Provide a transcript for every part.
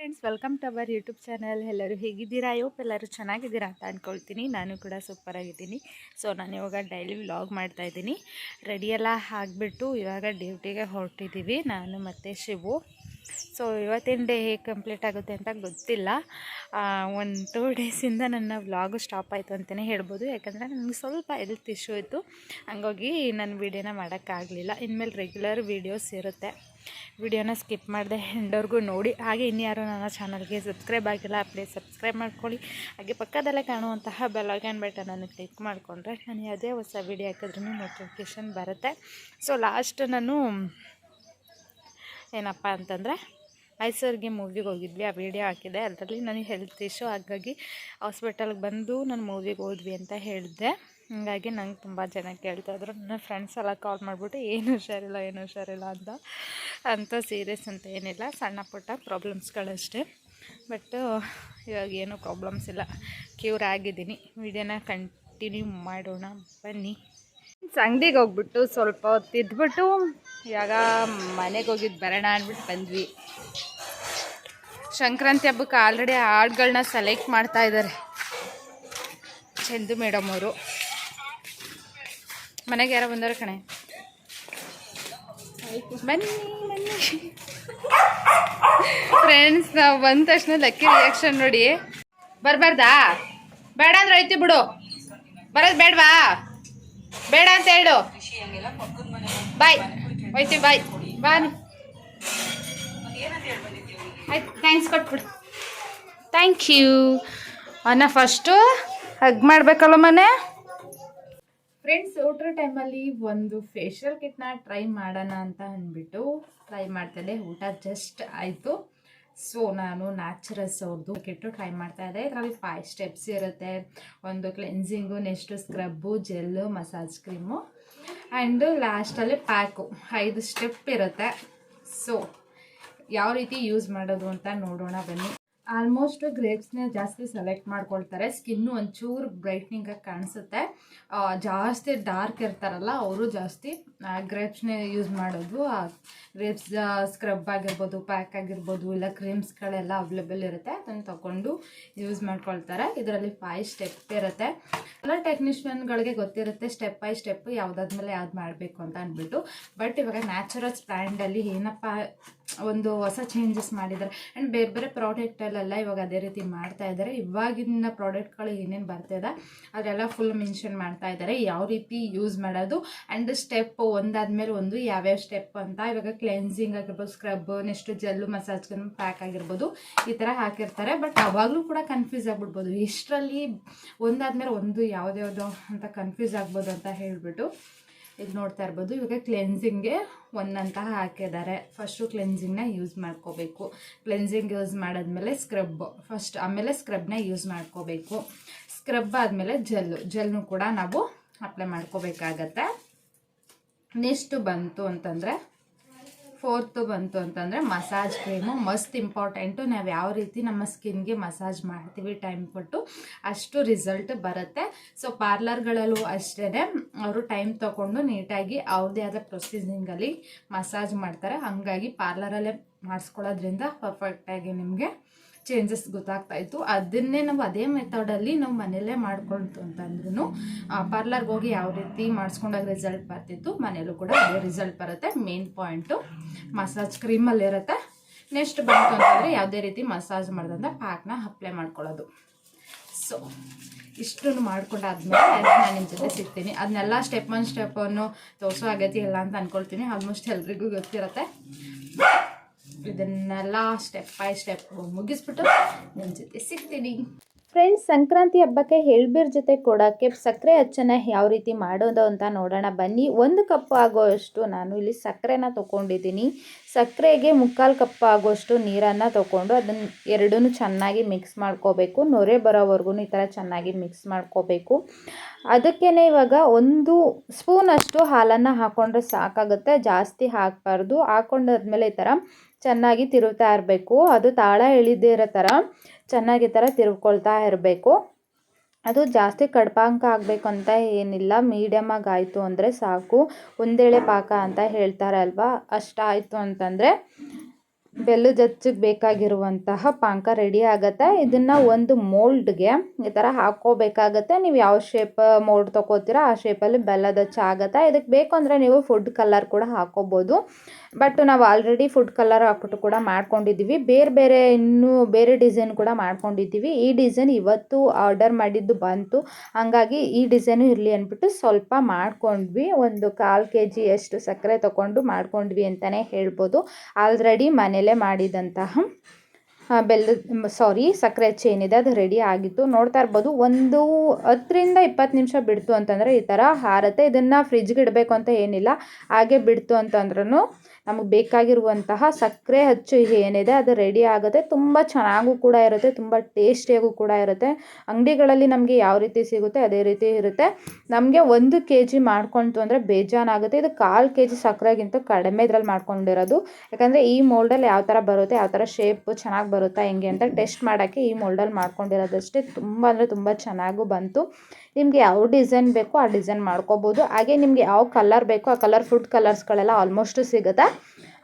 Friends welcome to our YouTube channel ಎಲ್ಲರೂ ಹೇಗಿದ್ದೀರಾ? ಯೋಪ್ ಎಲ್ಲರೂ ಚೆನ್ನಾಗಿದ್ದೀರಾ ಅಂತ ಅಂದ್ಕೊಳ್ತೀನಿ ನಾನು ಕೂಡ ಸೂಪರ್ ಆಗಿದ್ದೀನಿ. ಸೊ ನಾನು ಇವಾಗ ಡೈಲಿ ವ್ಲಾಗ್ ಮಾಡ್ತಾ ಇದ್ದೀನಿ. ರೆಡಿಯೆಲ್ಲ ಆಗಿಬಿಟ್ಟು ಇವಾಗ ಡ್ಯೂಟಿಗೆ ಹೊರಟಿದ್ದೀವಿ. ನಾನು ಮತ್ತು ಶಿವು. ಸೊ ಇವತ್ತಿನ ಡೇ ಹೇಗೆ ಕಂಪ್ಲೀಟ್ ಆಗುತ್ತೆ ಅಂತ ಗೊತ್ತಿಲ್ಲ. ಒಂದು ಟೂ ಡೇಸಿಂದ ನನ್ನ ವ್ಲಾಗು ಸ್ಟಾಪ್ ಆಯಿತು ಅಂತಲೇ ಹೇಳ್ಬೋದು. ಯಾಕಂದರೆ ನನಗೆ ಸ್ವಲ್ಪ ಹೆಲ್ತ್ ಇಶ್ಯೂ ಇತ್ತು. ಹಂಗಾಗಿ ನಾನು ವೀಡಿಯೋನ ಮಾಡೋಕ್ಕಾಗಲಿಲ್ಲ. ಇನ್ಮೇಲೆ ರೆಗ್ಯುಲರ್ ವೀಡಿಯೋಸ್ ಇರುತ್ತೆ. ವಿಡಿಯೋನ ಸ್ಕಿಪ್ ಮಾಡಿದೆ ಎಂಡವ್ರಿಗೂ ನೋಡಿ. ಹಾಗೆ ಇನ್ಯಾರು ನನ್ನ ಚಾನಲ್ಗೆ ಸಬ್ಸ್ಕ್ರೈಬ್ ಆಗಿಲ್ಲ, ಪ್ಲೀಸ್ ಸಬ್ಸ್ಕ್ರೈಬ್ ಮಾಡ್ಕೊಳ್ಳಿ. ಹಾಗೆ ಪಕ್ಕದಲ್ಲೇ ಕಾಣುವಂತಹ ಬೆಲಾಗನ್ ಬಟನನ್ನು ಕ್ಲಿಕ್ ಮಾಡಿಕೊಂಡ್ರೆ ನಾನು ಯಾವುದೇ ಹೊಸ ವಿಡಿಯೋ ಹಾಕಿದ್ರೂ ನೋಟಿಫಿಕೇಷನ್ ಬರುತ್ತೆ. ಸೊ ಲಾಸ್ಟ್ ನಾನು ಏನಪ್ಪ ಅಂತಂದರೆ, ಮೈಸೂರಿಗೆ ಮೂವಿಗೆ ಹೋಗಿದ್ವಿ. ಆ ವಿಡಿಯೋ ಹಾಕಿದೆ. ಅದರಲ್ಲಿ ನನಗೆ ಹೆಲ್ತ್ ಇಶ್ಯೂ ಹಾಗಾಗಿ ಹಾಸ್ಪಿಟಲ್ಗೆ ಬಂದು ನಾನು ಮೂವಿಗೆ ಹೋದ್ವಿ ಅಂತ ಹೇಳಿದೆ ಹಾಗಾಗಿ ನಂಗೆ ತುಂಬ ಜನ ಕೇಳ್ತಾಯಿದ್ರು ನನ್ನ ಫ್ರೆಂಡ್ಸ್ ಎಲ್ಲ ಕಾಲ್ ಮಾಡಿಬಿಟ್ಟು, ಏನು ಹುಷಾರಿಲ್ಲ ಏನು ಹುಷಾರಿಲ್ಲ ಅಂತ. ಅಂತ ಸೀರಿಯಸ್ ಅಂತ ಏನಿಲ್ಲ. ಸಣ್ಣ ಪುಟ್ಟ ಪ್ರಾಬ್ಲಮ್ಸ್ಗಳಷ್ಟೇ ಬಟ್ ಇವಾಗ ಏನೂ ಪ್ರಾಬ್ಲಮ್ಸ್ ಇಲ್ಲ. ಕ್ಯೂರ್ ಆಗಿದ್ದೀನಿ. ವಿಡಿಯೋನ ಕಂಟಿನ್ಯೂ ಮಾಡೋಣ. ಬನ್ನಿ. ಅಂಗಡಿಗೆ ಹೋಗ್ಬಿಟ್ಟು ಸ್ವಲ್ಪ ಹೊತ್ತು ಇದ್ಬಿಟ್ಟು, ಇವಾಗ ಮನೆಗೆ ಹೋಗಿದ್ದು ಬರೋಣ ಅಂದ್ಬಿಟ್ಟು ಬಂದ್ವಿ. ಸಂಕ್ರಾಂತಿ ಹಬ್ಬಕ್ಕೆ ಆಲ್ರೆಡಿ ಹಾಡುಗಳನ್ನ ಸೆಲೆಕ್ಟ್ ಮಾಡ್ತಾ ಇದ್ದಾರೆ ಚಂದು ಮೇಡಮ್ ಅವರು. ಮನೆಗೆ ಯಾರೋ ಬಂದಾರ ಕಣೆ. ಬನ್ನಿ ಬನ್ನಿ. ಫ್ರೆಂಡ್ಸ್ ನಾವು ಬಂದ ತಕ್ಷಣ ಲಕ್ಕಿ ರಿಯಾಕ್ಷನ್ ನೋಡಿ. ಬರಬಾರ್ದಾ? ಬೇಡ ಅಂದ್ರೆ ಐತಿ ಬಿಡು. ಬರೋದು ಬೇಡವಾ? ಬೇಡ ಅಂತ ಹೇಳು. ಬಾಯ್ ಹೋಯ್ತೀವಿ ಬಾಯ್ ಬಾ ನೀ. ಆಯ್ತು ಥ್ಯಾಂಕ್ಸ್ ಕೊಟ್ಬಿಡು. ಥ್ಯಾಂಕ್ ಯು ಅನ್ನ ಫಸ್ಟು ಹಗ್ ಮಾಡಬೇಕಲ್ಲ ಮನೆ? ಫ್ರೆಂಡ್ಸ್ ಊಟರ ಟೈಮಲ್ಲಿ ಒಂದು ಫೇಶಿಯಲ್ ಕಿಟ್ನ ಟ್ರೈ ಮಾಡೋಣ ಅಂತ ಅಂದ್ಬಿಟ್ಟು ಟ್ರೈ ಮಾಡ್ತಾಯಿದ್ದೆ ಊಟ ಜಸ್ಟ್ ಆಯಿತು. ಸೊ ನಾನು ನ್ಯಾಚುರಲ್ಸ್ ಅವ್ರದ್ದು ಕಿಟ್ಟು ಟ್ರೈ ಮಾಡ್ತಾ ಇದ್ದೆ. ಇದರಲ್ಲಿ ಫೈವ್ ಸ್ಟೆಪ್ಸ್ ಇರುತ್ತೆ. ಒಂದು cleansing next scrub gel massage cream and ಲಾಸ್ಟಲ್ಲಿ ಪ್ಯಾಕು ಐದು ಸ್ಟೆಪ್ ಇರುತ್ತೆ. ಸೊ ಯಾವ ರೀತಿ ಯೂಸ್ ಮಾಡೋದು ಅಂತ ನೋಡೋಣ ಬನ್ನಿ. ಆಲ್ಮೋಸ್ಟ್ ಗ್ರೇಪ್ಸ್ನ ಜಾಸ್ತಿ ಸೆಲೆಕ್ಟ್ ಮಾಡ್ಕೊಳ್ತಾರೆ. ಸ್ಕಿನ್ನು ಒಂಚೂರು ಬ್ರೈಟ್ನಿಂಗಾಗಿ ಕಾಣಿಸುತ್ತೆ. ಜಾಸ್ತಿ ಡಾರ್ಕ್ ಇರ್ತಾರಲ್ಲ, ಅವರು ಜಾಸ್ತಿ ಗ್ರೇಪ್ಸ್ನೇ ಯೂಸ್ ಮಾಡೋದು. ಗ್ರೇಪ್ಸ್ ಸ್ಕ್ರಬ್ ಆಗಿರ್ಬೋದು, ಪ್ಯಾಕ್ ಆಗಿರ್ಬೋದು, ಇಲ್ಲ ಕ್ರೀಮ್ಸ್ಗಳೆಲ್ಲ ಅವೈಲೇಬಲ್ ಇರುತ್ತೆ, ಅದನ್ನು ತಗೊಂಡು ಯೂಸ್ ಮಾಡ್ಕೊಳ್ತಾರೆ. ಇದರಲ್ಲಿ ಫೈವ್ ಸ್ಟೆಪ್ ಇರುತ್ತೆ. ಎಲ್ಲ ಟೆಕ್ನಿಷಿಯನ್ಗಳಿಗೆ ಗೊತ್ತಿರುತ್ತೆ ಸ್ಟೆಪ್ ಬೈ ಸ್ಟೆಪ್ ಯಾವುದಾದ್ಮೇಲೆ ಯಾವ್ದು ಮಾಡಬೇಕು ಅಂತ ಅಂದ್ಬಿಟ್ಟು ಬಟ್ ಇವಾಗ ನ್ಯಾಚುರಲ್ಸ್ ಬ್ರ್ಯಾಂಡಲ್ಲಿ ಏನಪ್ಪ ಒಂದು ಹೊಸ ಚೇಂಜಸ್ ಮಾಡಿದ್ದಾರೆ. ಆ್ಯಂಡ್ ಬೇರೆ ಬೇರೆ ಪ್ರಾಡಕ್ಟಲ್ಲೆಲ್ಲ ಇವಾಗ ಅದೇ ರೀತಿ ಮಾಡ್ತಾ ಇದ್ದಾರೆ. ಇವಾಗಿನ ಪ್ರಾಡಕ್ಟ್ಗಳು ಏನೇನು ಬರ್ತಿದೆ ಅದೆಲ್ಲ ಫುಲ್ ಮೆನ್ಷನ್ ಮಾಡ್ತಾ ಇದ್ದಾರೆ. ಯಾವ ರೀತಿ ಯೂಸ್ ಮಾಡೋದು ಆ್ಯಂಡ್ ಸ್ಟೆಪ್ ಒಂದಾದ್ಮೇಲೆ ಒಂದು ಯಾವ್ಯಾವ ಸ್ಟೆಪ್ ಅಂತ. ಇವಾಗ ಕ್ಲೆನ್ಸಿಂಗ್ ಆಗಿರ್ಬೋದು scrub next gel massage pack ಆಗಿರ್ಬೋದು, ಈ ಥರ ಹಾಕಿರ್ತಾರೆ. ಬಟ್ ಅವಾಗಲೂ ಕೂಡ ಕನ್ಫ್ಯೂಸ್ ಆಗ್ಬಿಡ್ಬೋದು. ಇಷ್ಟರಲ್ಲಿ ಒಂದಾದ್ಮೇಲೆ ಒಂದು ಯಾವ್ದ್ಯಾವ್ದು ಅಂತ ಕನ್ಫ್ಯೂಸ್ ಆಗ್ಬೋದು ಅಂತ ಹೇಳಿಬಿಟ್ಟು ಇದು ನೋಡ್ತಾ ಇರ್ಬೋದು. ಇವಾಗ ಕ್ಲೆನ್ಸಿಂಗ್ಗೆ ಒಂದಂತಹ ಹಾಕಿದ್ದಾರೆ. ಫಸ್ಟು ಕ್ಲೆನ್ಸಿಂಗ್ನ ಯೂಸ್ ಮಾಡ್ಕೋಬೇಕು. ಕ್ಲೆನ್ಸಿಂಗ್ ಯೂಸ್ ಮಾಡಿದ್ಮೇಲೆ ಸ್ಕ್ರಬ್ ಫಸ್ಟ್ ಆಮೇಲೆ ಸ್ಕ್ರಬ್ನ ಯೂಸ್ ಮಾಡ್ಕೋಬೇಕು. ಸ್ಕ್ರಬ್ ಆದಮೇಲೆ ಜೆಲ್ಲು ಜೆಲ್ನು ಕೂಡ ನಾವು ಅಪ್ಲೈ ಮಾಡ್ಕೋಬೇಕಾಗತ್ತೆ. ನೆಕ್ಸ್ಟು ಬಂತು ಅಂತಂದರೆ ಫೋರ್ತು ಬಂತು ಅಂತಂದರೆ ಮಸಾಜ್ ಕ್ರೀಮು ಮಸ್ತ್ ಇಂಪಾರ್ಟೆಂಟು. ನಾವು ಯಾವ ರೀತಿ ನಮ್ಮ ಸ್ಕಿನ್ಗೆ ಮಸಾಜ್ ಮಾಡ್ತೀವಿ ಟೈಮ್ ಕೊಟ್ಟು ಅಷ್ಟು ರಿಸಲ್ಟ್ ಬರುತ್ತೆ. ಸೊ ಪಾರ್ಲರ್ಗಳಲ್ಲೂ ಅಷ್ಟೇ ಅವರು ಟೈಮ್ ತಗೊಂಡು ನೀಟಾಗಿ ಯಾವುದೇ ಆದ ಪ್ರೊಸೀಸಿಂಗಲ್ಲಿ ಮಸಾಜ್ ಮಾಡ್ತಾರೆ. ಹಾಗಾಗಿ ಪಾರ್ಲರಲ್ಲೇ ಮಾಡಿಸ್ಕೊಳ್ಳೋದ್ರಿಂದ ಪರ್ಫೆಕ್ಟಾಗಿ ನಿಮಗೆ ಚೇಂಜಸ್ ಗೊತ್ತಾಗ್ತಾ ಇತ್ತು. ಅದನ್ನೇ ನಾವು ಅದೇ ಮೆಥಡಲ್ಲಿ ನಾವು ಮನೆಯಲ್ಲೇ ಮಾಡ್ಕೊಳ್ತು ಅಂತಂದ್ರೂ ಪಾರ್ಲರ್ಗೆ ಹೋಗಿ ಯಾವ ರೀತಿ ಮಾಡಿಸ್ಕೊಂಡಾಗ ರಿಸಲ್ಟ್ ಬರ್ತಿತ್ತು, ಮನೆಯಲ್ಲೂ ಕೂಡ ಅದೇ ರಿಸಲ್ಟ್ ಬರುತ್ತೆ. ಮೇನ್ ಪಾಯಿಂಟು ಮಸಾಜ್ ಕ್ರೀಮಲ್ಲಿರುತ್ತೆ ನೆಕ್ಸ್ಟ್ ಬಂತು ಅಂತಂದರೆ ಯಾವುದೇ ರೀತಿ ಮಸಾಜ್ ಮಾಡಿದಂಥ ಪ್ಯಾಕ್ನ ಅಪ್ಲೈ ಮಾಡ್ಕೊಳ್ಳೋದು. ಸೊ ಇಷ್ಟನ್ನು ಮಾಡ್ಕೊಂಡಾದ್ಮೇಲೆ ನಾನು ನಿಮ್ಮ ಜೊತೆ ಸಿಗ್ತೀನಿ. ಅದನ್ನೆಲ್ಲ ಸ್ಟೆಪ್ ಒನ್ ಸ್ಟೆಪ್ಪನ್ನು ತೋರಿಸೋ ಆಗೈತಿ ಇಲ್ಲ ಅಂತ ಅಂದ್ಕೊಳ್ತೀನಿ ಆಲ್ಮೋಸ್ಟ್ ಎಲ್ರಿಗೂ ಗೊತ್ತಿರುತ್ತೆ. ಇದನ್ನೆಲ್ಲ ಸ್ಟೆಪ್ ಬೈ ಸ್ಟೆಪ್ ಮುಗಿಸ್ಬಿಟ್ಟು ನಿಮ್ಮ ಜೊತೆ ಸಿಗ್ತೀನಿ. ಫ್ರೆಂಡ್ಸ್ ಸಂಕ್ರಾಂತಿ ಹಬ್ಬಕ್ಕೆ ಎಳ್ಬೀರ್ ಜೊತೆ ಕೊಡೋಕ್ಕೆ ಸಕ್ಕರೆ ಅಚ್ಚನ್ನ ಯಾವ ರೀತಿ ಮಾಡೋದು ಅಂತ ನೋಡೋಣ. ಬನ್ನಿ, ಒಂದು ಕಪ್ ಆಗೋಷ್ಟು ನಾನು ಇಲ್ಲಿ ಸಕ್ಕರೆನ ತೊಗೊಂಡಿದ್ದೀನಿ. ಸಕ್ಕರೆಗೆ ಮುಕ್ಕಾಲು ಕಪ್ ಆಗೋಷ್ಟು ನೀರನ್ನು ತೊಗೊಂಡು ಅದನ್ನು ಎರಡೂ ಚೆನ್ನಾಗಿ ಮಿಕ್ಸ್ ಮಾಡ್ಕೋಬೇಕು. ನೊರೆ ಬರೋವರೆಗೂ ಈ ಥರ ಚೆನ್ನಾಗಿ ಮಿಕ್ಸ್ ಮಾಡ್ಕೋಬೇಕು. ಅದಕ್ಕೇ ಇವಾಗ ಒಂದು ಸ್ಪೂನಷ್ಟು ಹಾಲನ್ನು ಹಾಕ್ಕೊಂಡ್ರೆ ಸಾಕಾಗುತ್ತೆ. ಜಾಸ್ತಿ ಹಾಕಬಾರ್ದು. ಹಾಕೊಂಡಾದ್ಮೇಲೆ ಈ ಥರ ಚೆನ್ನಾಗಿ ತಿರುಗ್ತಾ ಇರಬೇಕು. ಅದು ತಾಳ ಎಳಿದೇ ಇರೋ ಥರ ಚೆನ್ನಾಗಿ ಥರ ತಿರುಗ್ಕೊಳ್ತಾ ಇರಬೇಕು. ಅದು ಜಾಸ್ತಿ ಕಡ್ಪಾಂಕ ಆಗಬೇಕು ಅಂತ ಏನಿಲ್ಲ. ಮೀಡಿಯಮಾಗಿ ಆಯಿತು ಅಂದರೆ ಸಾಕು. ಒಂದೇಳೆ ಪಾಕ ಅಂತ ಹೇಳ್ತಾರಲ್ವ ಅಷ್ಟಾಯಿತು ಅಂತಂದರೆ ಬೆಲ್ಲದ ಜಚ್ಚಿಗೆ ಬೇಕಾಗಿರುವಂತಹ ಪಾಕ ರೆಡಿ ಆಗುತ್ತೆ. ಇದನ್ನು ಒಂದು ಮೋಲ್ಡ್ಗೆ ಈ ಥರ ಹಾಕ್ಕೋಬೇಕಾಗತ್ತೆ. ನೀವು ಯಾವ ಶೇಪ್ ಮೋಲ್ಡ್ ತೊಗೋತೀರ ಆ ಶೇಪಲ್ಲಿ ಬೆಲ್ಲದ ಆಗುತ್ತೆ. ಇದಕ್ಕೆ ಬೇಕು ಅಂದರೆ ನೀವು ಫುಡ್ ಕಲರ್ ಕೂಡ ಹಾಕ್ಕೋಬೋದು. ಬಟ್ ನಾವು ಆಲ್ರೆಡಿ ಫುಡ್ ಕಲರ್ ಹಾಕ್ಬಿಟ್ಟು ಕೂಡ ಮಾಡ್ಕೊಂಡಿದ್ದೀವಿ ಬೇರೆ ಬೇರೆ ಇನ್ನೂ ಬೇರೆ ಡಿಸೈನ್ ಕೂಡ ಮಾಡ್ಕೊಂಡಿದ್ದೀವಿ ಈ ಡಿಸೈನ್ ಇವತ್ತು ಆರ್ಡರ್ ಮಾಡಿದ್ದು ಬಂತು. ಹಂಗಾಗಿ ಈ ಡಿಸೈನು ಇರಲಿ ಅಂದ್ಬಿಟ್ಟು ಸ್ವಲ್ಪ ಮಾಡ್ಕೊಂಡ್ವಿ. ಒಂದು ಕಾಲು ಕೆ ಜಿ ಅಷ್ಟು ಸಕ್ಕರೆ ತಗೊಂಡು ಮಾಡ್ಕೊಂಡ್ವಿ ಅಂತಲೇ ಹೇಳ್ಬೋದು. ಆಲ್ರೆಡಿ ಮನೇಲೇ ಮಾಡಿದಂತಹ ಆ, ಬೆಲ್ಲದ ಸಾರಿ ಸಕ್ಕರೆ ಹಚ್ಚಿ ಏನಿದೆ ಅದು ರೆಡಿ ಆಗಿತ್ತು. ನೋಡ್ತಾ ಇರ್ಬೋದು. ಒಂದು ಹತ್ತರಿಂದ ಇಪ್ಪತ್ತು ನಿಮಿಷ ಬಿಡ್ತು ಅಂತಂದರೆ ಈ ಥರ ಹಾರತ್ತೆ. ಇದನ್ನು ಫ್ರಿಜ್ಗೆ ಇಡಬೇಕು ಅಂತ ಏನಿಲ್ಲ. ಹಾಗೆ ಬಿಡ್ತು ಅಂತಂದ್ರೂ ನಮಗೆ ಬೇಕಾಗಿರುವಂತಹ ಸಕ್ಕರೆ ಹಚ್ಚು ಏನಿದೆ ಅದು ರೆಡಿ ಆಗುತ್ತೆ. ತುಂಬ ಚೆನ್ನಾಗೂ ಕೂಡ ಇರುತ್ತೆ, ತುಂಬ ಟೇಸ್ಟಿಯಾಗೂ ಕೂಡ ಇರುತ್ತೆ. ಅಂಗಡಿಗಳಲ್ಲಿ ನಮಗೆ ಯಾವ ರೀತಿ ಸಿಗುತ್ತೆ ಅದೇ ರೀತಿ ಇರುತ್ತೆ. ನಮಗೆ ಒಂದು ಕೆ ಜಿ ಮಾಡ್ಕೊಂತು ಅಂದರೆ ಬೇಜಾನಾಗುತ್ತೆ ಇದು ಕಾಲು ಕೆ ಜಿ ಸಕ್ಕರೆಗಿಂತ ಕಡಿಮೆ ಇದ್ರಲ್ಲಿ ಮಾಡ್ಕೊಂಡಿರೋದು. ಯಾಕಂದರೆ ಈ ಮೋಲ್ಡಲ್ಲಿ ಯಾವ ಥರ ಬರುತ್ತೆ, ಯಾವ ಥರ ಶೇಪ್ ಚೆನ್ನಾಗಿ ಬರುತ್ತಾ, ಹೆಂಗೆ ಅಂತ ಟೆಸ್ಟ್ ಮಾಡೋಕ್ಕೆ ಈ ಮೋಲ್ಡಲ್ಲಿ ಮಾಡ್ಕೊಂಡಿರೋದಷ್ಟೇ. ತುಂಬ ಅಂದರೆ ತುಂಬ ಚೆನ್ನಾಗೂ ಬಂತು. ನಿಮಗೆ ಯಾವ ಡಿಸೈನ್ ಬೇಕೋ ಆ ಡಿಸೈನ್ ಮಾಡ್ಕೋಬೋದು. ಹಾಗೆ ನಿಮಗೆ ಯಾವ ಕಲರ್ ಬೇಕೋ ಆ ಕಲರ್ ಫುಡ್ ಕಲರ್ಸ್ಗಳೆಲ್ಲ ಆಲ್ಮೋಸ್ಟು ಸಿಗುತ್ತೆ.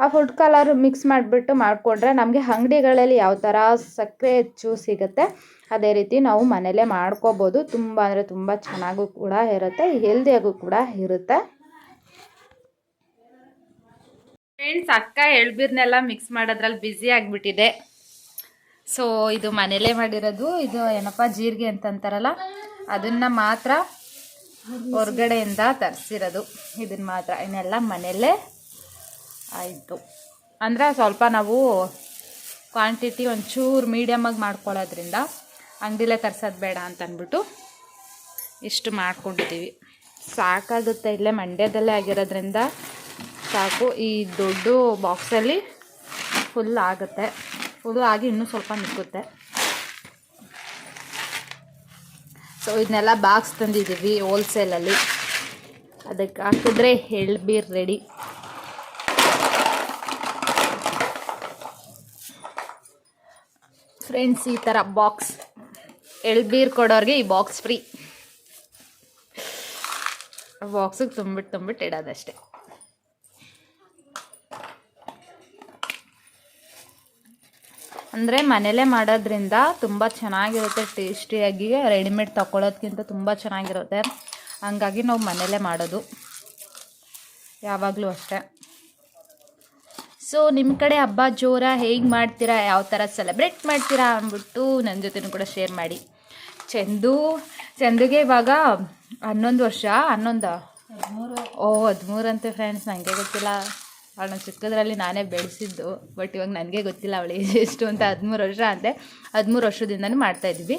ಆ ಫುಡ್ ಕಲರ್ ಮಿಕ್ಸ್ ಮಾಡಿಬಿಟ್ಟು ಮಾಡಿಕೊಂಡ್ರೆ ನಮಗೆ ಅಂಗಡಿಗಳಲ್ಲಿ ಯಾವ ಥರ ಸಕ್ಕರೆ ಹೆಚ್ಚು ಸಿಗುತ್ತೆ, ಅದೇ ರೀತಿ ನಾವು ಮನೇಲೇ ಮಾಡ್ಕೋಬೋದು. ತುಂಬ ಅಂದರೆ ತುಂಬ ಚೆನ್ನಾಗೂ ಕೂಡ ಇರುತ್ತೆ ಹೆಲ್ದಿಯಾಗೂ ಕೂಡ ಇರುತ್ತೆ. ಫ್ರೆಂಡ್ಸ್ ಅಕ್ಕ ಎಳ್ಬೀರ್ನೆಲ್ಲ ಮಿಕ್ಸ್ ಮಾಡೋದ್ರಲ್ಲಿ ಬ್ಯುಸಿ ಆಗಿಬಿಟ್ಟಿದೆ. ಸೊ ಇದು ಮನೇಲೇ ಮಾಡಿರೋದು. ಇದು ಏನಪ್ಪ, ಜೀರಿಗೆ ಅಂತಂತಾರಲ್ಲ? ಅದನ್ನು ಮಾತ್ರ ಹೊರಗಡೆಯಿಂದ ತರಿಸಿರೋದು. ಇದನ್ನ ಮಾತ್ರ. ಇನ್ನೆಲ್ಲ ಮನೆಯಲ್ಲೇ ಆಯಿತು. ಅಂದರೆ ಸ್ವಲ್ಪ ನಾವು ಕ್ವಾಂಟಿಟಿ ಒಂಚೂರು ಮೀಡಿಯಮಾಗಿ ಮಾಡ್ಕೊಳ್ಳೋದ್ರಿಂದ ಅಂಗಡಿಲೇ ತರ್ಸೋದು ಬೇಡ ಅಂತ ಅಂದ್ಬಿಟ್ಟು ಇಷ್ಟು ಮಾಡ್ಕೊಂಡಿದ್ದೀವಿ ಸಾಕಾಗುತ್ತೆ ಇಲ್ಲೇ ಮಂಡ್ಯದಲ್ಲೇ ಆಗಿರೋದ್ರಿಂದ ಸಾಕು. ಈ ದೊಡ್ಡ ಬಾಕ್ಸಲ್ಲಿ ಫುಲ್ ಆಗುತ್ತೆ. ಫುಲ್ ಆಗಿ ಇನ್ನೂ ಸ್ವಲ್ಪ ನಿಕ್ಕುತ್ತೆ ಸೊ ಇದನ್ನೆಲ್ಲ ಬಾಕ್ಸ್ ತಂದಿದ್ದೀವಿ ಹೋಲ್ಸೇಲಲ್ಲಿ ಅದಕ್ಕೆ ಹಾಕಿದ್ರೆ ಎಳ್ಬೀರ್ ರೆಡಿ ಫ್ರೆಂಡ್ಸ್ ಈ ಥರ ಬಾಕ್ಸ್ ಎಳ್ಬೀರ್ ಕೊಡೋರಿಗೆ ಈ ಬಾಕ್ಸ್ ಫ್ರೀ ಬಾಕ್ಸಿಗೆ ತುಂಬಿಟ್ಟು ತುಂಬಿಟ್ಟು ಇಡೋದಷ್ಟೇ. ಅಂದರೆ ಮನೇಲೇ ಮಾಡೋದ್ರಿಂದ ತುಂಬ ಚೆನ್ನಾಗಿರುತ್ತೆ, ಟೇಸ್ಟಿಯಾಗಿ ರೆಡಿಮೇಡ್ ತಗೊಳ್ಳೋದ್ಕಿಂತ ತುಂಬ ಚೆನ್ನಾಗಿರುತ್ತೆ. ಹಂಗಾಗಿ ನಾವು ಮನೇಲೇ ಮಾಡೋದು. ಯಾವಾಗಲೂ ಅಷ್ಟೇ. ಸೊ ನಿಮ್ಮ ಕಡೆ ಹಬ್ಬ, ಜೋರ ಹೇಗೆ ಮಾಡ್ತೀರಾ? ಯಾವ ಥರ ಸೆಲೆಬ್ರೇಟ್ ಮಾಡ್ತೀರಾ ಅಂದ್ಬಿಟ್ಟು ನನ್ನ ಜೊತೆನೂ ಕೂಡ ಶೇರ್ ಮಾಡಿ. ಚಂದು, ಚಂದುಗೆ ಇವಾಗ ಹನ್ನೊಂದು ವರ್ಷ, ಹನ್ನೊಂದು, ಓ, ಹದಿಮೂರಂತೆ ಫ್ರೆಂಡ್ಸ್ ನನಗೆ ಗೊತ್ತಿಲ್ಲ. ಅವಳನ್ನ ಚಿಕ್ಕದ್ರಲ್ಲಿ ನಾನೇ ಬೆಳೆಸಿದ್ದು ಬಟ್ ಇವಾಗ ನನಗೆ ಗೊತ್ತಿಲ್ಲ ಅವಳಿಗೆ ಎಷ್ಟು ಅಂತ ಹದಿಮೂರು ವರ್ಷ ಅಂತೆ ಹದಿಮೂರು ವರ್ಷದಿಂದನೂ ಮಾಡ್ತಾಯಿದ್ವಿ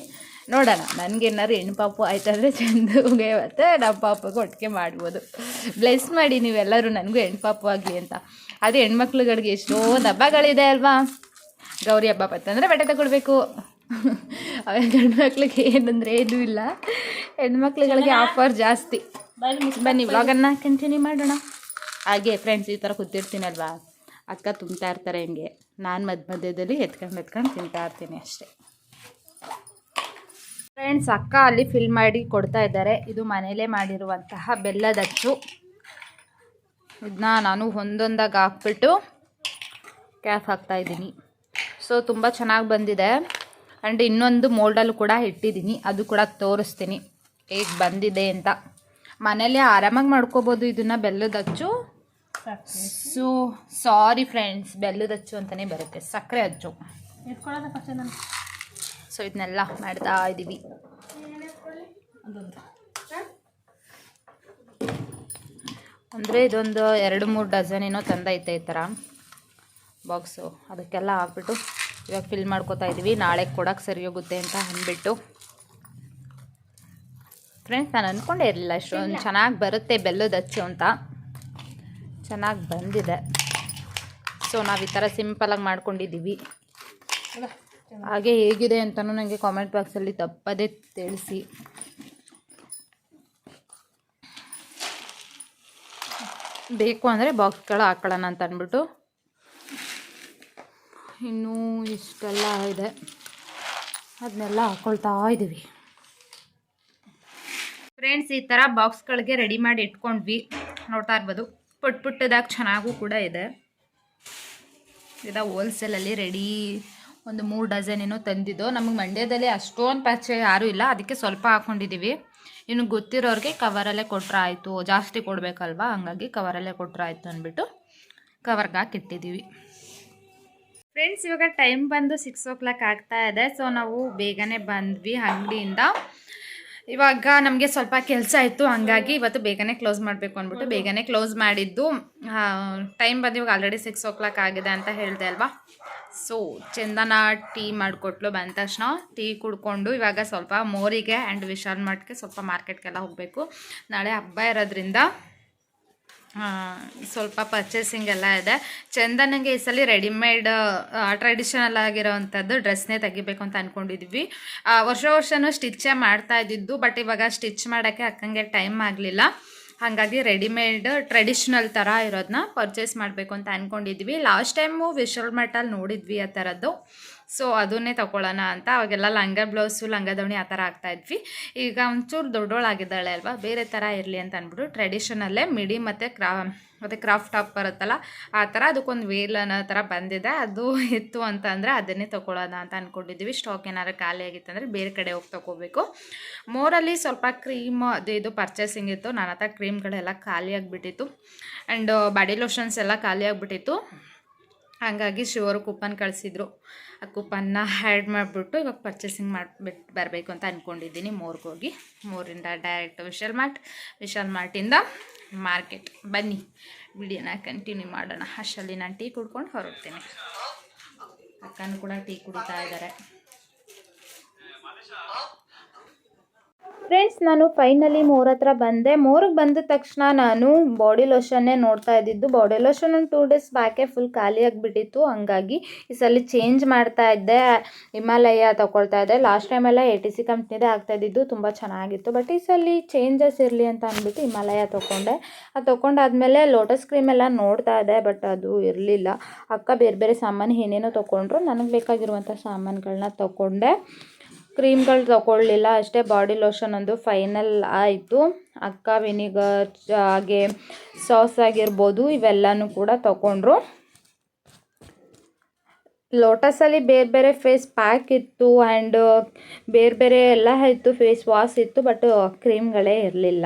ನೋಡೋಣ ನನಗೇನಾದ್ರು ಹೆಣ್ಣು ಪಾಪು ಆಯ್ತಂದರೆ ಚಂದುಗೆ ಮತ್ತು ನಮ್ಮ ಪಾಪಗೆ ಒಟ್ಟಿಗೆ ಮಾಡ್ಬೋದು. ಬ್ಲೆಸ್ ಮಾಡಿ ನೀವೆಲ್ಲರೂ ನನಗೂ ಹೆಣ್ಣು ಪಾಪು ಆಗಲಿ ಅಂತ. ಅದೇ ಹೆಣ್ಮಕ್ಳುಗಳಿಗೆ ಎಷ್ಟೊಂದು ಹಬ್ಬಗಳಿದೆ ಅಲ್ವಾ? ಗೌರಿ ಹಬ್ಬ ಬತ್ತಂದರೆ ಬಟ್ಟೆ ತಗೊಳ್ಬೇಕು. ಗಂಡು ಮಕ್ಳಿಗೆ ಏನಂದರೆ ಏನೂ ಇಲ್ಲ. ಹೆಣ್ಮಕ್ಳುಗಳಿಗೆ ಆಫರ್ ಜಾಸ್ತಿ. ಬನ್ನಿ ವ್ಲಾಗನ್ನು ಕಂಟಿನ್ಯೂ ಮಾಡೋಣ. ಹಾಗೆ ಫ್ರೆಂಡ್ಸ್ ಈ ಥರ ಕೂತಿರ್ತೀನಲ್ವಾ? ಅಕ್ಕ ತುಂಬ್ತಾ ಇರ್ತಾರೆ ಹಿಂಗೆ. ನಾನು ಮಧ್ಯ ಮಧ್ಯದಲ್ಲಿ ಎತ್ಕೊಂಡು ಎತ್ಕೊಂಡು ತಿಂತಾ ಇರ್ತೀನಿ ಅಷ್ಟೇ. ಫ್ರೆಂಡ್ಸ್ ಅಕ್ಕ ಅಲ್ಲಿ ಫಿಲ್ ಮಾಡಿ ಕೊಡ್ತಾ ಇದ್ದಾರೆ. ಇದು ಮನೆಯಲ್ಲೇ ಮಾಡಿರುವಂತಹ ಬೆಲ್ಲದಚ್ಚು ಇದನ್ನ ನಾನು ಒಂದೊಂದಾಗಿ ಹಾಕ್ಬಿಟ್ಟು ಹಾಕ್ತಾ ಇದ್ದೀನಿ. ಸೊ ತುಂಬ ಚೆನ್ನಾಗಿ ಬಂದಿದೆ. ಆ್ಯಂಡ್ ಇನ್ನೊಂದು ಮೋಲ್ಡಲ್ಲೂ ಕೂಡ ಇಟ್ಟಿದ್ದೀನಿ. ಅದು ಕೂಡ ತೋರಿಸ್ತೀನಿ. ಹೇಗೆ ಬಂದಿದೆ ಅಂತ. ಮನೇಲಿ ಆರಾಮಾಗಿ ಮಾಡ್ಕೋಬೋದು ಇದನ್ನು ಬೆಲ್ಲದ ಅಚ್ಚು. ಸೊ? ಸಾರಿ ಫ್ರೆಂಡ್ಸ್ ಬೆಲ್ಲದ ಅಚ್ಚು ಅಂತಲೇ ಬರುತ್ತೆ. ಸಕ್ಕರೆ ಅಚ್ಚು. ಸೊ ಇದನ್ನೆಲ್ಲ ಮಾಡ್ತಾ ಇದ್ದೀವಿ ಅಂದರೆ ಇದೊಂದು ಎರಡು ಮೂರು ಡಜನ್ ಏನೋ ತಂದೈತೆ ಈ ಥರ ಬಾಕ್ಸು ಅದಕ್ಕೆಲ್ಲ ಹಾಕ್ಬಿಟ್ಟು ಇವಾಗ ಫಿಲ್ ಮಾಡ್ಕೋತಾ ಇದ್ದೀವಿ ನಾಳೆ ಕೊಡೋಕ್ಕೆ ಸರಿ ಹೋಗುತ್ತೆ ಅಂತ ಅಂದ್ಬಿಟ್ಟು. ಫ್ರೆಂಡ್ಸ್ ನಾನು ಅಂದ್ಕೊಂಡೇ ಇರಲಿಲ್ಲ ಅಷ್ಟೊಂದು ಚೆನ್ನಾಗಿ ಬರುತ್ತೆ ಬೆಲ್ಲದ ಅಚ್ಚು ಅಂತ. ಚೆನ್ನಾಗಿ ಬಂದಿದೆ. ಸೊ ನಾವು ಈ ಥರ ಸಿಂಪಲಾಗಿ ಮಾಡ್ಕೊಂಡಿದ್ದೀವಿ ಹಾಗೆ ಹೇಗಿದೆ ಅಂತಲೂ ನನಗೆ ಕಾಮೆಂಟ್ ಬಾಕ್ಸಲ್ಲಿ ತಪ್ಪದೇ ತಿಳಿಸಿ. ಬೇಕು ಅಂದರೆ ಬಾಕ್ಸ್ಗಳು ಹಾಕೊಳ್ಳೋಣ ಅಂತ ಅಂದ್ಬಿಟ್ಟು. ಇನ್ನೂ ಇಷ್ಟೆಲ್ಲ ಇದೆ. ಅದನ್ನೆಲ್ಲ ಹಾಕ್ಕೊಳ್ತಾ ಇದ್ದೀವಿ ಫ್ರೆಂಡ್ಸ್ ಈ ಥರ ಬಾಕ್ಸ್ಗಳಿಗೆ ರೆಡಿ ಮಾಡಿ ಇಟ್ಕೊಂಡ್ವಿ. ನೋಡ್ತಾ ಇರ್ಬೋದು. ಪುಟ್ ಪುಟ್ಟದಾಗಿ ಚೆನ್ನಾಗೂ ಕೂಡ ಇದೆ. ಇದು ಹೋಲ್ಸೇಲಲ್ಲಿ ರೆಡಿ ಒಂದು ಮೂರು ಡಜನ್ ಏನೋ ತಂದಿದ್ದು. ನಮಗೆ ಮಂಡ್ಯದಲ್ಲಿ ಅಷ್ಟೊಂದು ಪರಿಚಯ ಯಾರೂ ಇಲ್ಲ. ಅದಕ್ಕೆ ಸ್ವಲ್ಪ ಹಾಕ್ಕೊಂಡಿದ್ದೀವಿ ಇನ್ನು ಗೊತ್ತಿರೋರಿಗೆ ಕವರಲ್ಲೇ ಕೊಟ್ಟರೆ ಆಯಿತು. ಜಾಸ್ತಿ ಕೊಡಬೇಕಲ್ವಾ? ಹಂಗಾಗಿ ಕವರಲ್ಲೇ ಕೊಟ್ಟರೆ ಆಯಿತು ಅಂದ್ಬಿಟ್ಟು ಕವರ್ಗೆ ಹಾಕಿಟ್ಟಿದ್ದೀವಿ ಫ್ರೆಂಡ್ಸ್ ಇವಾಗ ಟೈಮ್ ಬಂದು ಸಿಕ್ಸ್ ಓ ಕ್ಲಾಕ್ ಆಗ್ತಾ ಇದೆ. ಸೊ ನಾವು ಬೇಗನೆ ಬಂದ್ವಿ ಅಂಗಡಿಯಿಂದ. ಇವಾಗ ನಮಗೆ ಸ್ವಲ್ಪ ಕೆಲಸ ಇತ್ತು ಹಂಗಾಗಿ ಇವತ್ತು ಬೇಗನೆ ಕ್ಲೋಸ್ ಮಾಡಬೇಕು ಅಂದ್ಬಿಟ್ಟು ಬೇಗನೆ ಕ್ಲೋಸ್ ಮಾಡಿದ್ದು. ಟೈಮ್ ಬಂದು ಇವಾಗ ಆಲ್ರೆಡಿ ಸಿಕ್ಸ್ ಓ ಕ್ಲಾಕ್ ಆಗಿದೆ ಅಂತ ಹೇಳಿದೆ ಅಲ್ವಾ? ಸೊ ಚಂದನ ಟೀ ಮಾಡಿಕೊಟ್ಲು ಬಂದ ತಕ್ಷಣ. ಟೀ ಕುಡ್ಕೊಂಡು ಇವಾಗ ಸ್ವಲ್ಪ ಮೋರಿಗೆ ಆ್ಯಂಡ್ ವಿಶಾಲ್ ಮಾರ್ಟ್ಗೆ ಸ್ವಲ್ಪ ಮಾರ್ಕೆಟ್ಗೆಲ್ಲ ಹೋಗಬೇಕು. ನಾಳೆ ಹಬ್ಬ ಇರೋದ್ರಿಂದ ಸ್ವಲ್ಪ ಪರ್ಚೇಸಿಂಗ್ ಎಲ್ಲ ಇದೆ. ಚಂದನಿಗೆ ಈ ಸಲ ರೆಡಿಮೇಡ್ ಟ್ರೆಡಿಷನಲ್ ಆಗಿರೋವಂಥದ್ದು ಡ್ರೆಸ್ನೇ ತೆಗಿಬೇಕು ಅಂತ ಅಂದ್ಕೊಂಡಿದ್ವಿ ವರ್ಷ ವರ್ಷವೂ ಸ್ಟಿಚ್ಚೇ ಮಾಡ್ತಾ ಇದ್ದಿದ್ದು ಬಟ್ ಇವಾಗ ಸ್ಟಿಚ್ ಮಾಡೋಕ್ಕೆ ಅಕ್ಕಂಗೆ ಟೈಮ್ ಆಗಲಿಲ್ಲ. ಹಾಗಾಗಿ ರೆಡಿಮೇಡ್ ಟ್ರೆಡಿಷ್ನಲ್ ಥರ ಇರೋದನ್ನ ಪರ್ಚೇಸ್ ಮಾಡಬೇಕು ಅಂತ ಅಂದ್ಕೊಂಡಿದ್ವಿ ಲಾಸ್ಟ್ ಟೈಮು ವಿಶಾಲ್ ಮಟ್ಟಲ್ಲಿ ನೋಡಿದ್ವಿ ಆ ಥರದ್ದು ಸೊ ಅದನ್ನೇ ತಗೊಳ್ಳೋಣ ಅಂತ. ಅವಾಗೆಲ್ಲ ಲಂಗ ಬ್ಲೌಸು, ಲಂಗ ದಾವಣಿ ಆ ಥರ ಆಗ್ತಾಯಿದ್ವಿ ಈಗ ಒಂಚೂರು ದೊಡ್ಡೋಳಾಗಿದ್ದಾಳೆ ಅಲ್ವಾ? ಬೇರೆ ಥರ ಇರಲಿ ಅಂತ ಅಂದ್ಬಿಟ್ಟು ಟ್ರೆಡಿಷನಲ್ಲೇ ಮಿಡಿ ಮತ್ತು ಕ್ರಾ, ಮತ್ತು ಕ್ರಾಫ್ಟ್ ಟಾಪ್ ಬರುತ್ತಲ್ಲ, ಆ ಥರ ಅದಕ್ಕೊಂದು ವೇಲ್ ಅನ್ನೋ ಥರ ಬಂದಿದೆ. ಅದು ಇತ್ತು ಅಂತ ಅಂದರೆ ಅದನ್ನೇ ತೊಗೊಳ್ಳೋಣ ಅಂತ ಅಂದ್ಕೊಂಡಿದ್ವಿ ಸ್ಟಾಕ್ ಏನಾದ್ರು ಖಾಲಿ ಆಗಿತ್ತಂದರೆ ಬೇರೆ ಕಡೆ ಹೋಗಿ ತೊಗೋಬೇಕು. ಮೋರಲ್ಲಿ ಸ್ವಲ್ಪ ಕ್ರೀಮ್ ಅದು ಇದು ಪರ್ಚೇಸಿಂಗ್ ಇತ್ತು. ನನ್ನ ಹತ್ರ ಕ್ರೀಮ್ಗಳೆಲ್ಲ ಖಾಲಿ ಆಗಿಬಿಟ್ಟಿತ್ತು. ಆ್ಯಂಡ್ ಬಾಡಿ ಲೋಷನ್ಸ್ ಎಲ್ಲ ಖಾಲಿ ಆಗಿಬಿಟ್ಟಿತ್ತು. ಹಾಗಾಗಿ ಶಿವರು ಕೂಪನ್ ಕಳಿಸಿದ್ರು. ಆ ಕೂಪನ್ನ ಆ್ಯಡ್ ಮಾಡಿಬಿಟ್ಟು ಇವಾಗ ಪರ್ಚೇಸಿಂಗ್ ಮಾಡಿಬಿಟ್ಟು ಬರಬೇಕು ಅಂತ ಅಂದ್ಕೊಂಡಿದ್ದೀನಿ ಮೋರ್ಗೆ ಹೋಗಿ ಮೋರಿಂದ ಡೈರೆಕ್ಟ್ ವಿಶಾಲ್ ಮಾರ್ಟ್ ವಿಶಾಲ್ ಮಾರ್ಟಿಂದ ಮಾರ್ಕೆಟ್ ಬನ್ನಿ, ವಿಡಿಯೋನ ಕಂಟಿನ್ಯೂ ಮಾಡೋಣ. ಅಷ್ಟಲ್ಲಿ ನಾನು ಟೀ ಕುಡ್ಕೊಂಡು ಹೊರಡ್ತೀನಿ. ಅಕ್ಕನೂ ಕೂಡ ಟೀ ಕುಡಿತಾ ಇದ್ದಾರೆ. ಫ್ರೆಂಡ್ಸ್ ನಾನು ಫೈನಲಿ ಮೋರ್ ಹತ್ರ ಬಂದೆ. ಮೋರಿಗೆ ಬಂದ ತಕ್ಷಣ ನಾನು ಬಾಡಿ ಲೋಷನ್ನೇ ನೋಡ್ತಾ ಇದ್ದಿದ್ದು. ಬಾಡಿ ಲೋಷನ್ ಒಂದು ಟೂ ಡೇಸ್ ಬ್ಯಾಕೆ ಫುಲ್ ಖಾಲಿ ಆಗಿಬಿಟ್ಟಿತ್ತು. ಹಂಗಾಗಿ ಈ ಸಲ ಚೇಂಜ್ ಮಾಡ್ತಾ ಇದ್ದೆ. ಹಿಮಾಲಯ ತಗೊಳ್ತಾ ಇದ್ದೆ. ಲಾಸ್ಟ್ ಟೈಮೆಲ್ಲ ಎ ಟಿ ಸಿ ಕಂಪ್ನಿದೇ ಆಗ್ತಾ ಇದ್ದಿದ್ದು. ತುಂಬ ಚೆನ್ನಾಗಿತ್ತು. ಬಟ್ ಈ ಸಲ ಚೇಂಜಸ್ ಇರಲಿ ಅಂತ ಅಂದ್ಬಿಟ್ಟು ಹಿಮಾಲಯ ತೊಗೊಂಡೆ. ಅದು ತೊಗೊಂಡಾದ್ಮೇಲೆ ಲೋಟಸ್ ಕ್ರೀಮ್ ಎಲ್ಲ ನೋಡ್ತಾ ಇದ್ದೆ ಬಟ್ ಅದು ಇರಲಿಲ್ಲ. ಅಕ್ಕ ಬೇರೆ ಬೇರೆ ಸಾಮಾನು ಏನೇನೋ ತೊಗೊಂಡ್ರು. ನನಗೆ ಬೇಕಾಗಿರುವಂಥ ಸಾಮಾನುಗಳನ್ನ ತೊಗೊಂಡೆ. ಕ್ರೀಮ್ಗಳು ತಗೊಳ್ಳಿಲ್ಲ, ಅಷ್ಟೇ ಬಾಡಿ ಲೋಷನ್ ಒಂದು ಫೈನಲ್ ಆಯಿತು. ಅಕ್ಕ ವಿನಿಗರ್, ಹಾಗೆ ಸಾಸ್ ಆಗಿರ್ಬೋದು, ಇವೆಲ್ಲನೂ ಕೂಡ ತಗೊಂಡ್ರು. ಲೋಟಸಲ್ಲಿ ಬೇರೆ ಬೇರೆ ಫೇಸ್ ಪ್ಯಾಕ್ ಇತ್ತು ಆ್ಯಂಡ್ ಬೇರೆ ಬೇರೆ ಎಲ್ಲ ಇತ್ತು, ಫೇಸ್ ವಾಶ್ ಇತ್ತು, ಬಟ್ ಕ್ರೀಮ್ಗಳೇ ಇರಲಿಲ್ಲ.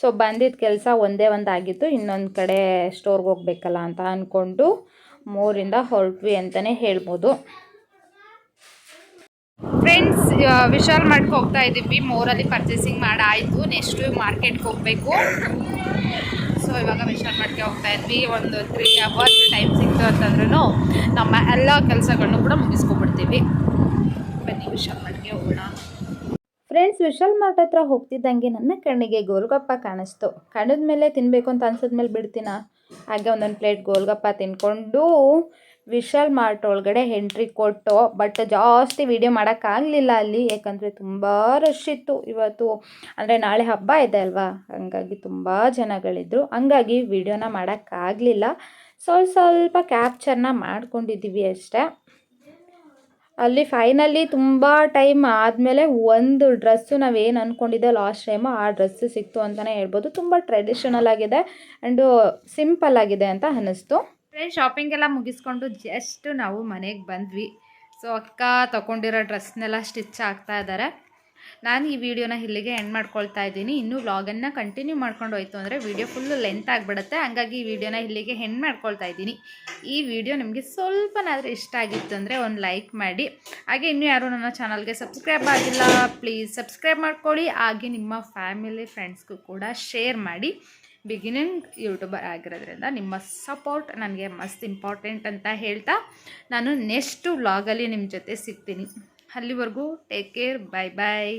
ಸೊ ಬಂದಿದ್ದ ಕೆಲಸ ಒಂದೇ ಒಂದು ಆಗಿತ್ತು ಇನ್ನೊಂದು ಕಡೆ ಸ್ಟೋರ್ಗೆ ಹೋಗ್ಬೇಕಲ್ಲ ಅಂತ ಅಂದ್ಕೊಂಡು ಮೂರಿಂದ ಹೊರಟ್ವಿ ಅಂತಲೇ ಹೇಳ್ಬೋದು. ಫ್ರೆಂಡ್ಸ್ ವಿಶಾಲ್ ಮಾಡ್ಕೊ ಹೋಗ್ತಾ ಇದ್ದೀವಿ ಮೋರಲ್ಲಿ ಪರ್ಚೇಸಿಂಗ್ ಮಾಡಾಯಿತು. ನೆಕ್ಸ್ಟು ಮಾರ್ಕೆಟ್ಗೆ ಹೋಗಬೇಕು. ಸೊ ಇವಾಗ ವಿಶಾಲ್ ಮಾಡ್ಕೆ ಹೋಗ್ತಾ ಇದ್ವಿ. ಒಂದು ತ್ರೀ ಅವರ್ಸ್ ಟೈಮ್ ಸಿಕ್ತು ಅಂತಂದ್ರೂ ನಮ್ಮ ಎಲ್ಲ ಕೆಲಸಗಳನ್ನು ಕೂಡ ಮುಗಿಸ್ಕೊಬಿಡ್ತೀವಿ ಬನ್ನಿ ವಿಶಾಲ್ ಮಾಡ್ಕೆ ಹೋಗೋಣ. ಫ್ರೆಂಡ್ಸ್ ವಿಶಾಲ್ ಮಾರ್ಟ್ ಹತ್ರ ಹೋಗ್ತಿದ್ದಂಗೆ ನನ್ನ ಕಣ್ಣಿಗೆ ಗೋಲ್ಗಪ್ಪ ಕಾಣಿಸ್ತು. ಕಣ್ಣದ ಮೇಲೆ ತಿನ್ನಬೇಕು ಅಂತ ಅನ್ಸಿದ್ಮೇಲೆ ಬಿಡ್ತೀನ? ಹಾಗೆ ಒಂದೊಂದು ಪ್ಲೇಟ್ ಗೋಲ್ಗಪ್ಪ ತಿನ್ಕೊಂಡು ವಿಶಾಲ್ ಮಾರ್ಟ್ ಒಳಗಡೆ ಎಂಟ್ರಿ ಕೊಟ್ಟು ಬಟ್ ಜಾಸ್ತಿ ವಿಡಿಯೋ ಮಾಡೋಕ್ಕಾಗಲಿಲ್ಲ ಅಲ್ಲಿ. ಯಾಕಂದರೆ ತುಂಬ ರಶ್ ಇತ್ತು ಇವತ್ತು. ಅಂದರೆ ನಾಳೆ ಹಬ್ಬ ಇದೆ ಅಲ್ವಾ? ಹಂಗಾಗಿ ತುಂಬ ಜನಗಳಿದ್ರು. ಹಂಗಾಗಿ ವಿಡಿಯೋನ ಮಾಡೋಕ್ಕಾಗಲಿಲ್ಲ ಸ್ವಲ್ಪ ಸ್ವಲ್ಪ ಕ್ಯಾಪ್ಚರ್ನ ಮಾಡ್ಕೊಂಡಿದ್ದೀವಿ ಅಷ್ಟೇ. ಅಲ್ಲಿ ಫೈನಲಿ ತುಂಬ ಟೈಮ್ ಆದಮೇಲೆ ಒಂದು ಡ್ರೆಸ್ಸು ನಾವೇನು ಅಂದ್ಕೊಂಡಿದ್ದೆ ಲಾಸ್ಟ್ ಟೈಮು ಆ ಡ್ರೆಸ್ಸು ಸಿಕ್ತು ಅಂತಲೇ ಹೇಳ್ಬೋದು. ತುಂಬ ಟ್ರೆಡಿಷನಲ್ ಆಗಿದೆ ಆ್ಯಂಡು ಸಿಂಪಲ್ ಆಗಿದೆ ಅಂತ ಅನ್ನಿಸ್ತು. ಫ್ರೆಂಡ್ಸ್ ಶಾಪಿಂಗೆಲ್ಲ ಮುಗಿಸ್ಕೊಂಡು ಜಸ್ಟ್ ನಾವು ಮನೆಗೆ ಬಂದ್ವಿ. ಸೊ ಅಕ್ಕ ತಗೊಂಡಿರೋ ಡ್ರೆಸ್ನೆಲ್ಲ ಸ್ಟಿಚ್ ಆಗ್ತಾ ಇದ್ದಾರೆ ನಾನು ಈ ವಿಡಿಯೋನ ಇಲ್ಲಿಗೆ ಎಂಡ್ ಮಾಡ್ಕೊಳ್ತಾ ಇದ್ದೀನಿ. ಇನ್ನೂ ವ್ಲಾಗನ್ನು ಕಂಟಿನ್ಯೂ ಮಾಡ್ಕೊಂಡು ಹೋಯ್ತು ಅಂದರೆ ವಿಡಿಯೋ ಫುಲ್ಲು ಲೆಂತ್ ಆಗಿಬಿಡುತ್ತೆ. ಹಂಗಾಗಿ ಈ ವಿಡಿಯೋನ ಇಲ್ಲಿಗೆ ಎಂಡ್ ಮಾಡ್ಕೊಳ್ತಾ ಇದ್ದೀನಿ. ಈ ವಿಡಿಯೋ ನಿಮಗೆ ಸ್ವಲ್ಪನಾದರೂ ಇಷ್ಟ ಆಗಿತ್ತು ಅಂದರೆ ಒಂದು ಲೈಕ್ ಮಾಡಿ. ಹಾಗೆ ಇನ್ನೂ ಯಾರು ನನ್ನ ಚಾನಲ್ಗೆ ಸಬ್ಸ್ಕ್ರೈಬ್ ಆಗಿಲ್ಲ ಪ್ಲೀಸ್ ಸಬ್ಸ್ಕ್ರೈಬ್ ಮಾಡ್ಕೊಳ್ಳಿ. ಹಾಗೆ ನಿಮ್ಮ ಫ್ಯಾಮಿಲಿ ಫ್ರೆಂಡ್ಸ್ಗೂ ಕೂಡ ಶೇರ್ ಮಾಡಿ. ಬಿಗಿನಿಂಗ್ ಯೂಟ್ಯೂಬರ್ ಆಗಿರೋದ್ರಿಂದ ನಿಮ್ಮ ಸಪೋರ್ಟ್ ನನಗೆ ಮಸ್ತ್ ಇಂಪಾರ್ಟೆಂಟ್ ಅಂತ ಹೇಳ್ತಾ ನಾನು ನೆಕ್ಸ್ಟ್ ವ್ಲಾಗಲ್ಲಿ ನಿಮ್ಮ ಜೊತೆ ಸಿಗ್ತೀನಿ. ಅಲ್ಲಿವರೆಗೂ ಟೇಕ್ ಕೇರ್ ಬಾಯ್ ಬಾಯ್